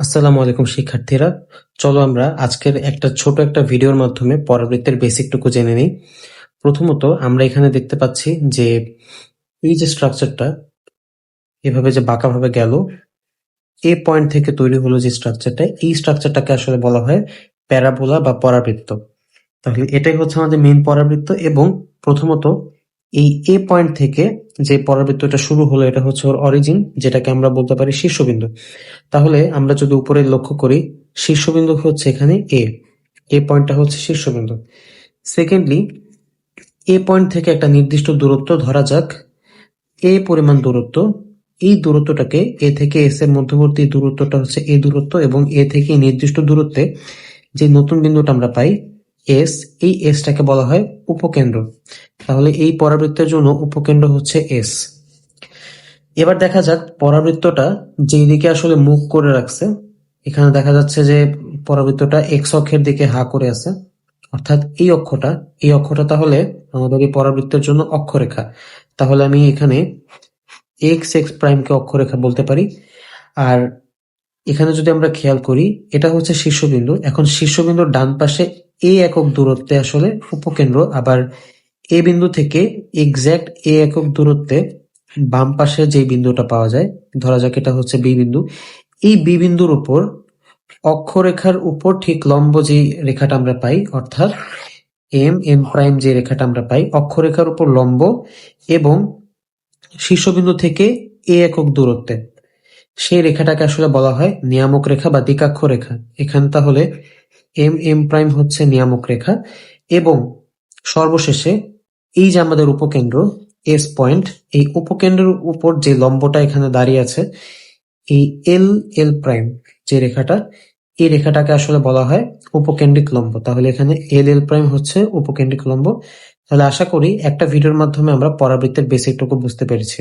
আসসালামু আলাইকুম, শিক্ষার্থীরা। চলো আমরা আজকের একটা ছোট একটা ভিডিওর মাধ্যমে পরাবৃত্তের বেসিকটুকু জেনে নিই। প্রথমত আমরা এখানে দেখতে পাচ্ছি যে এই যে স্ট্রাকচারটা, এভাবে যে বাঁকাভাবে গেল, এ পয়েন্ট থেকে তৈরি হলো যে স্ট্রাকচারটা, এই স্ট্রাকচারটাকে আসলে বলা হয় প্যারাবোলা বা পরাবৃত্ত। তাহলে এটাই হচ্ছে আমাদের মেন পরাবৃত্ত এবং প্রথমত এই এ পয়েন্ট থেকে যে পরাবৃত্তটা শুরু হলো, এটা হচ্ছে ওর অরিজিন যেটাকে আমরা বলতে পারি শীর্ষবিন্দু। তাহলে আমরা যদি উপরে লক্ষ্য করি, শীর্ষবিন্দু হচ্ছে এখানে এ এ পয়েন্টটা হচ্ছে শীর্ষবিন্দু। সেকেন্ডলি এ পয়েন্ট থেকে একটা নির্দিষ্ট দূরত্ব ধরা যাক। এ পরিমাণ দূরত্ব, এই দূরত্বটাকে এ থেকে এস এর মধ্যবর্তী দূরত্বটা হচ্ছে এ দূরত্ব এবং এ থেকে নির্দিষ্ট দূরত্বে যে নতুন বিন্দুটা আমরা পাই এস, এই এসটাকে বলা হয় উপকেন্দ্র। তাহলে এই পরাবৃত্তের জন্য উপকেন্দ্র হচ্ছে এস। এবার দেখা যাক পরাবৃত্তটা যেই দিকে আসলে মুখ করে রাখছে, এখানে দেখা যাচ্ছে যে পরাবৃত্তটা এক্স অক্ষের দিকে হা করে আছে। অর্থাৎ এই অক্ষটা এই অক্ষটা তাহলে আমাদের এই পরাবৃত্তের জন্য অক্ষরেখা। তাহলে আমি এখানে এক্স এক্স প্রাইমকে অক্ষরেখা বলতে পারি। আর এখানে যদি আমরা খেয়াল করি, এটা হচ্ছে শীর্ষবিন্দু। এখন শীর্ষবিন্দুর ডান পাশে এ একক দূরত্বে আসলে উপকেন্দ্র, আবার এ বিন্দু থেকে এক্স্যাক্ট এ একক দূরত্বে বাম পাশে যে বিন্দুটা পাওয়া যায়, ধরা যাক এটা হচ্ছে বি বিন্দু, এই বি বিন্দুর উপর অক্ষরেখার উপর ঠিক লম্ব যে রেখাটা আমরা পাই, অর্থাৎ এম এম প্রাইম যে রেখাটা আমরা পাই, অক্ষরেখার উপর লম্ব এবং শীর্ষবিন্দু থেকে এ একক দূরত্বে। সেই রেখাটাকে আসলে বলা হয় নিয়ামক রেখা বা দ্বিকাক্ষ রেখা। এখানে তাহলে এম এম প্রাইম হচ্ছে নিয়ামক রেখা এবং সর্বশেষে এই যে আমাদের উপকেন্দ্র এস পয়েন্ট এই উপকেন্দ্রের উপর যে লম্বটা এখানে দাঁড়িয়ে আছে, এই এল এল প্রাইম যে রেখাটা, এই রেখাটাকে আসলে বলা হয় উপকেন্দ্রিক লম্ব। তাহলে এখানে এল এল প্রাইম হচ্ছে উপকেন্দ্রিক লম্ব। তাহলে আশা করি একটা ভিডিওর মাধ্যমে আমরা পরাবৃত্তের বেসিকটুকু বুঝতে পেরেছি।